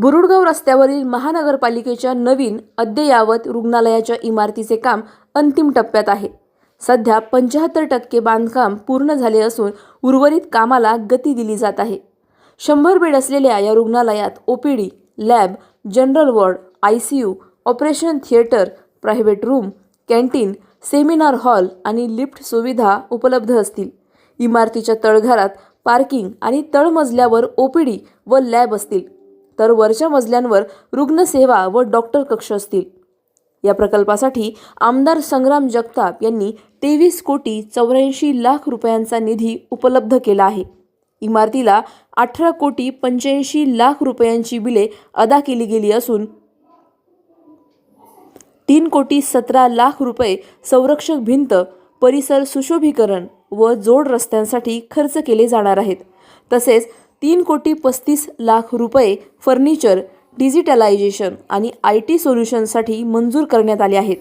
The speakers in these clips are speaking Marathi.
बुरुडगाव रस्त्यावरील महानगरपालिकेच्या नवीन अद्ययावत रुग्णालयाच्या इमारतीचे काम अंतिम टप्प्यात आहे. सध्या पंच्याहत्तर टक्के बांधकाम पूर्ण झाले असून उर्वरित कामाला गती दिली जात आहे. शंभर बेड असलेल्या या रुग्णालयात OPD lab general ward I C U operation theatre private room canteen seminar hall आणि लिफ्ट सुविधा उपलब्ध असतील. इमारतीच्या तळघरात पार्किंग आणि तळमजल्यावर ओपीडी व लॅब असतील. तर वरच्या मजल्यांवर रुग्णसेवा व डॉक्टर कक्ष असतील. या प्रकल्पासाठी आमदार संग्राम जगताप यांनी तेवीस कोटी चौऱ्याऐंशी लाख रुपयांचा निधी उपलब्ध केला आहे. इमारतीला अठरा कोटी पंच्याऐंशी लाख रुपयांची बिले अदा केली गेली असून तीन कोटी सतरा लाख रुपये संरक्षक भिंत परिसर सुशोभीकरण व जोड रस्त्यांसाठी खर्च केले जाणार आहेत. तसेच तीन कोटी पस्तीस लाख रुपये फर्निचर डिजिटलायझेशन आणि आय टी सोल्युशनसाठी मंजूर करण्यात आले आहेत.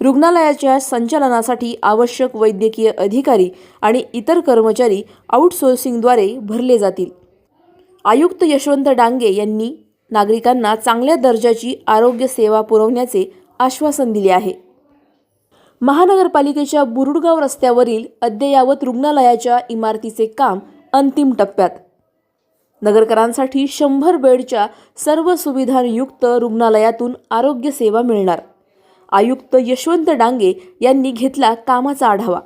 रुग्णालयाच्या संचालनासाठी आवश्यक वैद्यकीय अधिकारी आणि इतर कर्मचारी आउटसोर्सिंगद्वारे भरले जातील. आयुक्त यशवंत डांगे यांनी नागरिकांना चांगल्या दर्जाची आरोग्य सेवा पुरवण्याचे आश्वासन दिले आहे. महानगरपालिकेच्या बुरुडगाव रस्त्यावरील अद्ययावत रुग्णालयाच्या इमारतीचे काम अंतिम टप्प्यात नगरकरांसाठी शंभर बेडच्या सर्व सुविधांयुक्त रुग्णालयातून आरोग्य सेवा मिळणार. आयुक्त यशवंत डांगे यांनी घेतला कामाचा आढावा.